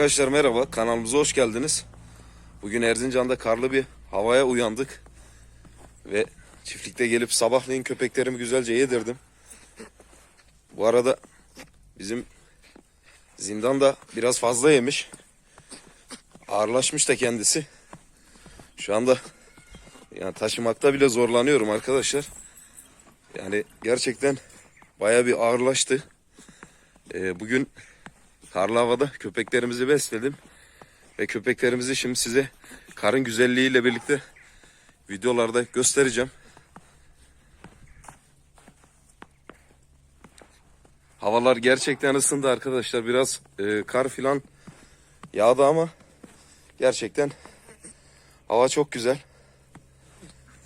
Arkadaşlar merhaba kanalımıza hoş geldiniz. Bugün Erzincan'da karlı bir havaya uyandık. Ve çiftlikte gelip sabahleyin köpeklerimi güzelce yedirdim. Bu arada bizim zindan da biraz fazla yemiş. Ağırlaşmış da kendisi. Şu anda yani taşımakta bile zorlanıyorum arkadaşlar. Yani gerçekten baya bir ağırlaştı. Ee, bugün karlı havada köpeklerimizi besledim. Ve köpeklerimizi şimdi size karın güzelliğiyle birlikte videolarda göstereceğim. Havalar gerçekten ısındı arkadaşlar. Biraz e, kar filan yağdı ama gerçekten hava çok güzel.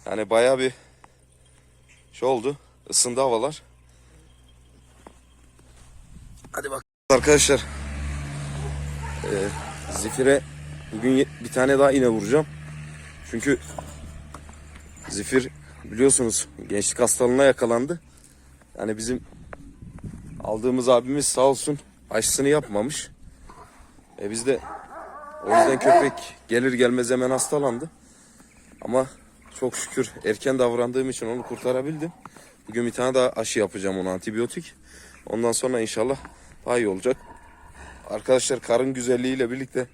Yani baya bir şey oldu. Isındı havalar. Hadi bak arkadaşlar. Ee, Zifir'e bugün bir tane daha iğne vuracağım. Çünkü Zifir biliyorsunuz gençlik hastalığına yakalandı. Yani bizim aldığımız abimiz sağ olsun aşısını yapmamış. E biz de o yüzden köpek gelir gelmez hemen hastalandı. Ama çok şükür erken davrandığım için onu kurtarabildim. Bugün bir tane daha aşı yapacağım ona antibiyotik. Ondan sonra inşallah daha iyi olacak. Arkadaşlar karın güzelliğiyle birlikte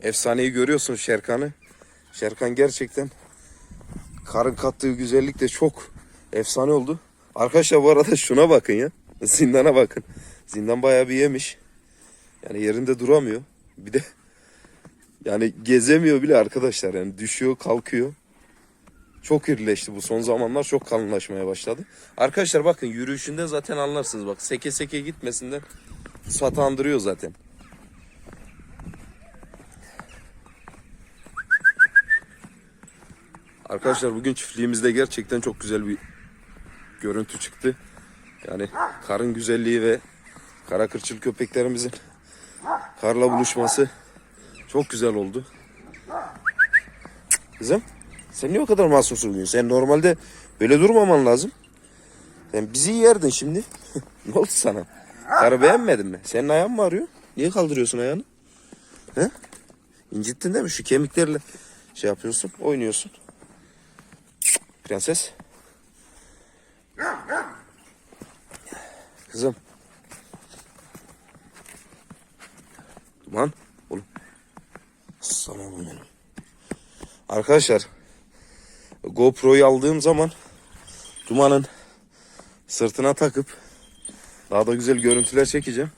efsaneyi görüyorsunuz Şerkan'ı. Şerkan gerçekten karın kattığı güzellik de çok efsane oldu. Arkadaşlar bu arada şuna bakın ya. Zindana bakın. Zindan bayağı bir yemiş. Yani yerinde duramıyor. Bir de yani gezemiyor bile arkadaşlar. Yani düşüyor kalkıyor. Çok irileşti bu son zamanlar çok kalınlaşmaya başladı. Arkadaşlar bakın yürüyüşünde zaten anlarsınız bak seke seke gitmesinden Pusat'ı andırıyor zaten. Arkadaşlar bugün çiftliğimizde gerçekten çok güzel bir görüntü çıktı. Yani karın güzelliği ve kara kırçıl köpeklerimizin karla buluşması çok güzel oldu. Kızım sen niye o kadar masumsun bugün? Sen normalde böyle durmaman lazım. Sen bizi yerdin şimdi. ne oldu sana? Karı beğenmedin mi? Senin ayağın mı ağrıyor? Niye kaldırıyorsun ayağını? He? İncittin değil mi? Şu kemiklerle şey yapıyorsun, oynuyorsun. Prenses. Kızım. Duman. Oğlum. Sana oğlum benim. Arkadaşlar. GoPro'yu aldığım zaman Duman'ın sırtına takıp daha da güzel görüntüler çekeceğim.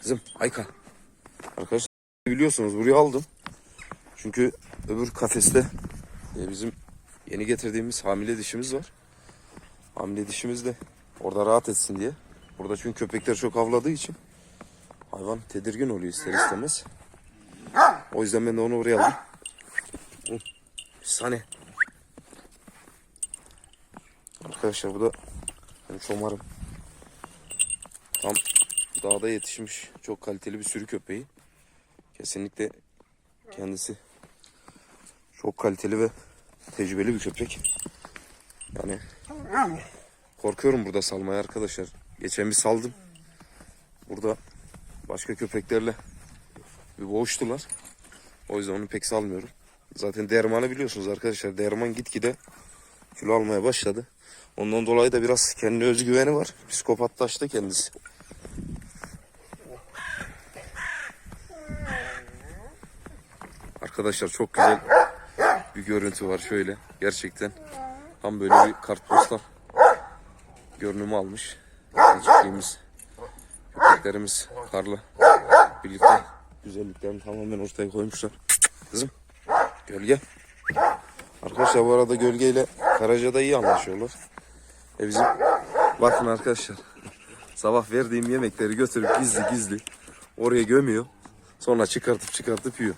Kızım Ayka. Arkadaşlar biliyorsunuz buraya aldım. Çünkü öbür kafeste e, bizim yeni getirdiğimiz hamile dişimiz var. Hamile dişimiz de orada rahat etsin diye. Burada çünkü köpekler çok avladığı için hayvan tedirgin oluyor ister istemez. O yüzden ben de onu oraya aldım. Saniye. Arkadaşlar bu da benim çomarım. Tam dağda yetişmiş çok kaliteli bir sürü köpeği. Kesinlikle kendisi çok kaliteli ve tecrübeli bir köpek. Yani korkuyorum burada salmaya arkadaşlar. Geçen bir saldım. Burada başka köpeklerle bir boğuştular. O yüzden onu pek salmıyorum. Zaten dermanı biliyorsunuz arkadaşlar. Derman gitgide kilo almaya başladı. Ondan dolayı da biraz kendine özgüveni var. Psikopatlaştı kendisi. Arkadaşlar çok güzel bir görüntü var şöyle. Gerçekten tam böyle bir kartpostal görünümü almış. Çiftliğimiz, köpeklerimiz karla birlikte güzelliklerini tamamen ortaya koymuşlar. Kızım gölge. Arkadaşlar bu arada gölgeyle Karaca'da iyi anlaşıyorlar. E bizim bakın arkadaşlar sabah verdiğim yemekleri götürüp gizli gizli oraya gömüyor. Sonra çıkartıp çıkartıp yiyor.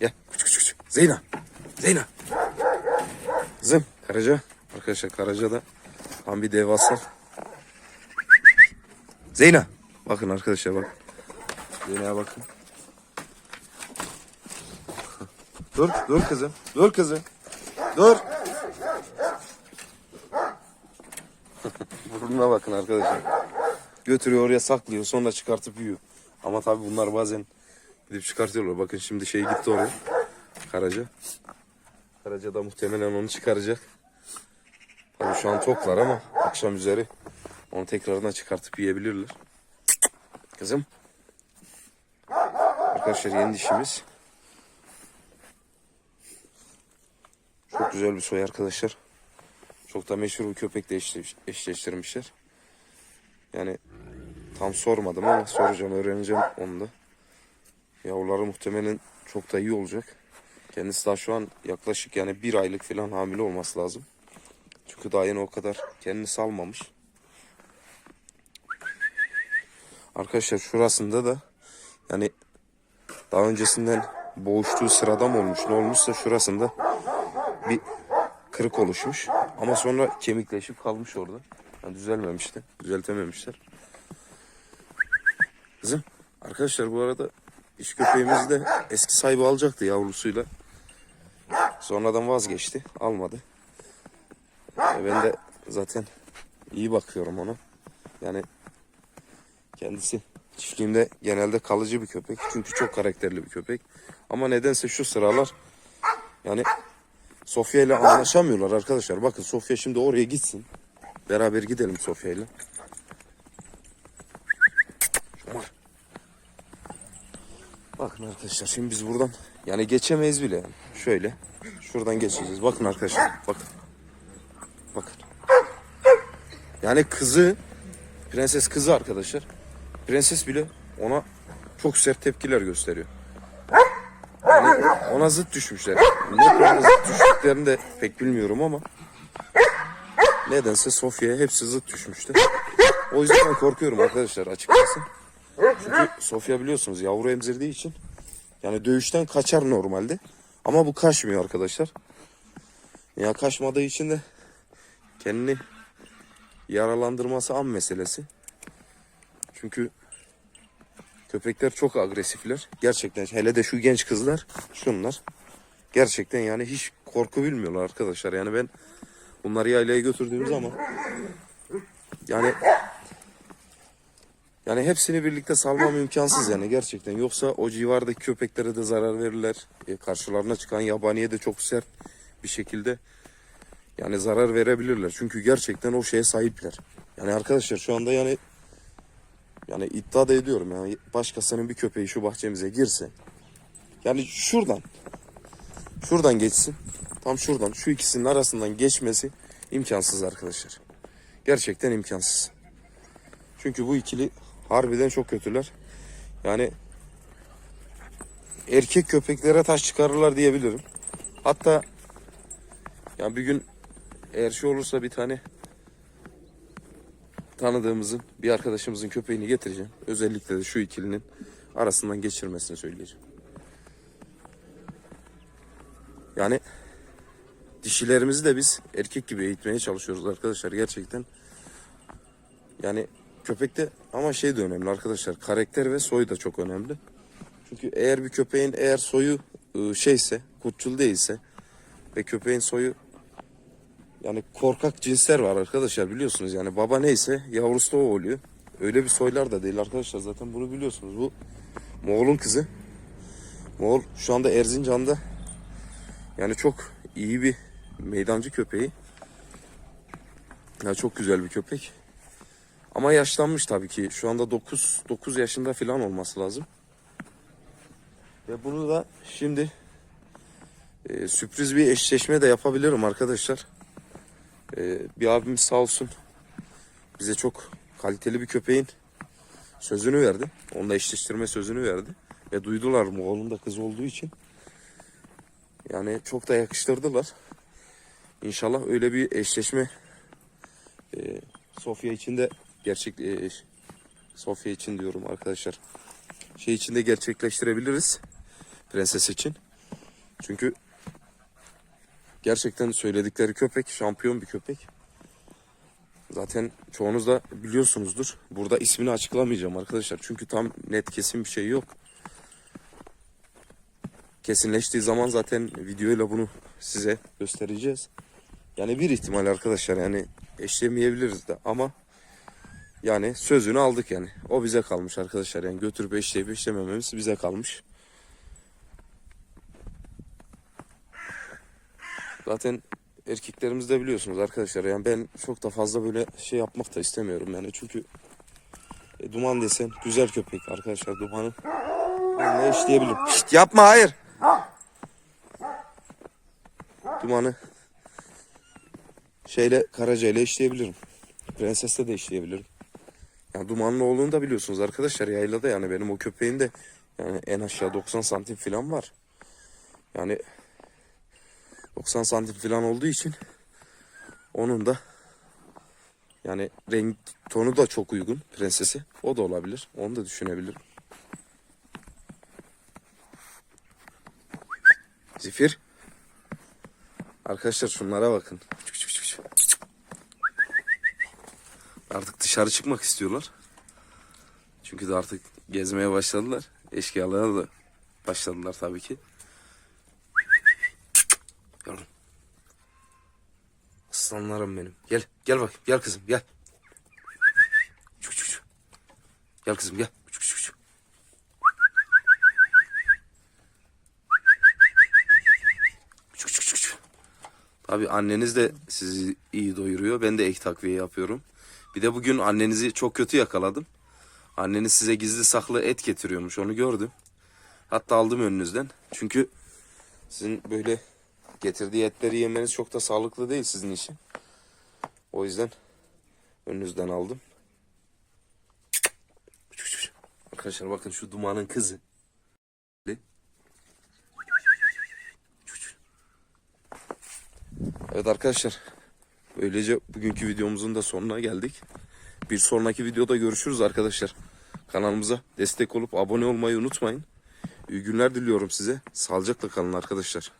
Gel küçük küçük. Zeyna. Zeyna. Kızım Karaca. Arkadaşlar Karaca da tam bir devasa. Zeyna. Bakın arkadaşlar bak. Zeyna'ya bakın. Dur, dur kızım. Dur kızım. Dur. Burnuna bakın arkadaşlar. götürüyor oraya saklıyor sonra çıkartıp yiyor. Ama tabi bunlar bazen gidip çıkartıyorlar. Bakın şimdi şey gitti oraya. Karaca. Karaca da muhtemelen onu çıkaracak. Tabii şu an toklar ama akşam üzeri onu tekrardan çıkartıp yiyebilirler. Kızım. Arkadaşlar yeni dişimiz. Çok güzel bir soy arkadaşlar. Çok da meşhur bir köpekle eşleş- eşleştirmişler. Yani tam sormadım ama soracağım öğreneceğim onu da. Yavruları muhtemelen çok da iyi olacak. Kendisi daha şu an yaklaşık yani bir aylık falan hamile olması lazım. Çünkü daha yeni o kadar kendini salmamış. Arkadaşlar şurasında da yani daha öncesinden boğuştuğu sırada mı olmuş ne olmuşsa şurasında bir kırık oluşmuş. Ama sonra kemikleşip kalmış orada. Yani düzelmemişti. Düzeltememişler. Kızım arkadaşlar bu arada iş köpeğimizi de eski sahibi alacaktı yavrusuyla. Sonradan vazgeçti. Almadı. E ben de zaten iyi bakıyorum ona. Yani kendisi çiftliğimde genelde kalıcı bir köpek. Çünkü çok karakterli bir köpek. Ama nedense şu sıralar yani Sofya ile anlaşamıyorlar arkadaşlar. Bakın Sofya şimdi oraya gitsin. Beraber gidelim Sofya ile. Bakın arkadaşlar şimdi biz buradan yani geçemeyiz bile. Şöyle şuradan geçeceğiz. Bakın arkadaşlar bakın. Bakın. Yani kızı prenses kızı arkadaşlar. Prenses bile ona çok sert tepkiler gösteriyor. Yani ona zıt düşmüşler. Ne konuda zıt düştüklerini de pek bilmiyorum ama nedense Sofya'ya hepsi zıt düşmüşler. O yüzden ben korkuyorum arkadaşlar açıkçası. Çünkü Sofya biliyorsunuz yavru emzirdiği için yani dövüşten kaçar normalde. Ama bu kaçmıyor arkadaşlar. Ya kaçmadığı için de kendini yaralandırması an meselesi. Çünkü köpekler çok agresifler. Gerçekten hele de şu genç kızlar şunlar. Gerçekten yani hiç korku bilmiyorlar arkadaşlar. Yani ben bunları yaylaya götürdüğüm zaman yani yani hepsini birlikte salmam imkansız yani gerçekten. Yoksa o civardaki köpeklere de zarar verirler. E, karşılarına çıkan yabaniye de çok sert bir şekilde yani zarar verebilirler. Çünkü gerçekten o şeye sahipler. Yani arkadaşlar şu anda yani yani iddia da ediyorum yani başkasının bir köpeği şu bahçemize girse yani şuradan şuradan geçsin tam şuradan şu ikisinin arasından geçmesi imkansız arkadaşlar. Gerçekten imkansız. Çünkü bu ikili harbiden çok kötüler. Yani erkek köpeklere taş çıkarırlar diyebilirim. Hatta ya bir gün eğer şey olursa bir tane tanıdığımızın bir arkadaşımızın köpeğini getireceğim. Özellikle de şu ikilinin arasından geçirmesini söyleyeceğim. Yani dişilerimizi de biz erkek gibi eğitmeye çalışıyoruz arkadaşlar gerçekten. Yani köpekte ama şey de önemli arkadaşlar. Karakter ve soy da çok önemli. Çünkü eğer bir köpeğin eğer soyu ıı, şeyse, kutçul değilse ve köpeğin soyu yani korkak cinsler var arkadaşlar biliyorsunuz yani baba neyse yavrusu da o oluyor. Öyle bir soylar da değil arkadaşlar zaten bunu biliyorsunuz. Bu Moğol'un kızı. Moğol şu anda Erzincan'da yani çok iyi bir meydancı köpeği. Ya çok güzel bir köpek. Ama yaşlanmış tabii ki. Şu anda 9 9 yaşında falan olması lazım. Ve bunu da şimdi e, sürpriz bir eşleşme de yapabilirim arkadaşlar. E, bir abimiz sağ olsun bize çok kaliteli bir köpeğin sözünü verdi. Onunla eşleştirme sözünü verdi. Ve duydular mı oğlum da kız olduğu için. Yani çok da yakıştırdılar. İnşallah öyle bir eşleşme e, Sofya için de gerçek e, Sofya için diyorum arkadaşlar. Şey için de gerçekleştirebiliriz. Prenses için. Çünkü gerçekten söyledikleri köpek şampiyon bir köpek. Zaten çoğunuz da biliyorsunuzdur. Burada ismini açıklamayacağım arkadaşlar. Çünkü tam net kesin bir şey yok. Kesinleştiği zaman zaten videoyla bunu size göstereceğiz. Yani bir ihtimal arkadaşlar yani eşlemeyebiliriz de ama Yani sözünü aldık yani. O bize kalmış arkadaşlar. Yani götürüp eşleyip eşlemememiz bize kalmış. Zaten erkeklerimiz de biliyorsunuz arkadaşlar. Yani ben çok da fazla böyle şey yapmak da istemiyorum yani. Çünkü e, duman desen güzel köpek arkadaşlar dumanı. Ben de eşleyebilirim. Şşt yapma hayır. Dumanı şeyle Karaca ile eşleyebilirim. Prensesle de eşleyebilirim. Yani dumanlı olduğunu da biliyorsunuz arkadaşlar yaylada yani benim o köpeğin de yani en aşağı 90 santim falan var. Yani 90 santim falan olduğu için onun da yani renk tonu da çok uygun prensesi. O da olabilir. Onu da düşünebilirim. Zifir. Arkadaşlar şunlara bakın. Artık dışarı çıkmak istiyorlar. Çünkü de artık gezmeye başladılar. Eşkıyalara da başladılar tabii ki. Aslanlarım benim. Gel. Gel bak. Gel kızım. Gel. Çuk çuk çuk. Gel kızım gel. Çuk çuk çuk. Çuk çuk çuk çuk. Tabii anneniz de sizi iyi doyuruyor. Ben de ek takviye yapıyorum. Bir de bugün annenizi çok kötü yakaladım. Anneniz size gizli saklı et getiriyormuş. Onu gördüm. Hatta aldım önünüzden. Çünkü sizin böyle getirdiği etleri yemeniz çok da sağlıklı değil sizin için. O yüzden önünüzden aldım. Arkadaşlar bakın şu dumanın kızı. Evet arkadaşlar. Böylece bugünkü videomuzun da sonuna geldik. Bir sonraki videoda görüşürüz arkadaşlar. Kanalımıza destek olup abone olmayı unutmayın. İyi günler diliyorum size. Sağlıcakla kalın arkadaşlar.